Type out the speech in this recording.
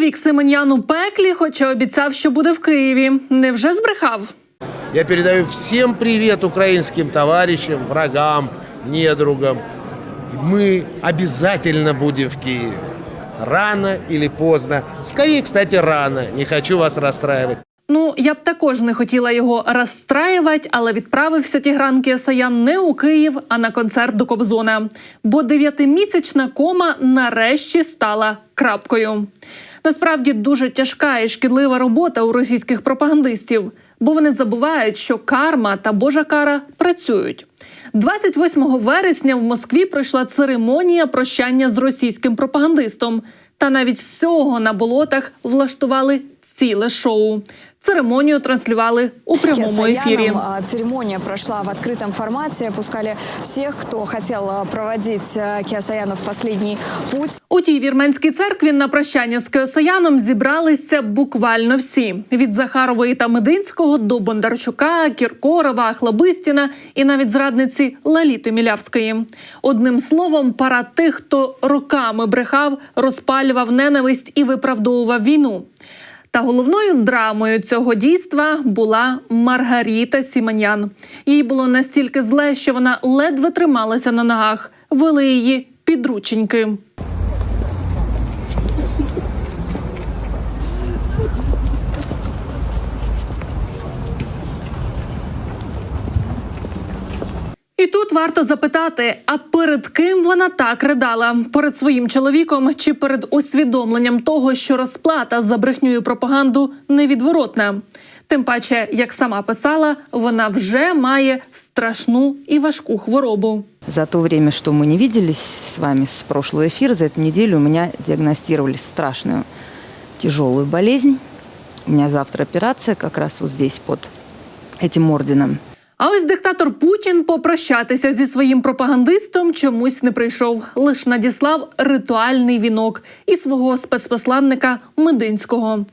Чоловік Семен'ян у пеклі, хоча обіцяв, що буде в Києві. Невже збрехав? Я передаю всім привіт українським товаришам, врагам, недругам. Ми обов'язково будемо в Києві. Рано или поздно. Скорее, кстати, рано. Не хочу вас расстраивать. Ну, я б також не хотіла його розстраювати, але відправився Тігран Кіасаян не у Київ, а на концерт до Кобзона. Бо дев'ятимісячна кома нарешті стала крапкою. Насправді дуже тяжка і шкідлива робота у російських пропагандистів, бо вони забувають, що карма та божа кара працюють. 28 вересня в Москві пройшла церемонія прощання з російським пропагандистом. Та навіть з цього на болотах влаштували ціле шоу. Церемонію транслювали у прямому ефірі. Киасаяном, а, Церемония прошла в открытом формате. Пускали всех, кто хотел проводить а, в последний путь. У тій вірменській церкві на прощання з Кеосаяном зібралися буквально всі: від Захарової та Мединського до Бондарчука, Кіркорова, Хлабистіна і навіть зрадниці Лаліти Мілявської. Одним словом, пара тих, хто роками брехав, розпалював ненависть і виправдовував війну. Та головною драмою цього дійства була Маргаріта Сіманян. Їй було настільки зле, що вона ледве трималася на ногах. Вели її підрученьки. І тут варто запитати: а перед ким вона так ридала? Перед своїм чоловіком чи перед усвідомленням того, що розплата за брехню і пропаганду невідворотна? Тим паче, як сама писала, вона вже має страшну і важку хворобу. За то время, что мы не виделись с вами с прошлого эфира, за эту неделю у меня диагностировали страшную тяжелую болезнь. У меня завтра операция как раз вот здесь под этим орденом. А ось диктатор Путін попрощатися зі своїм пропагандистом чомусь не прийшов. Лиш надіслав ритуальний вінок і свого спецпосланника Мединського.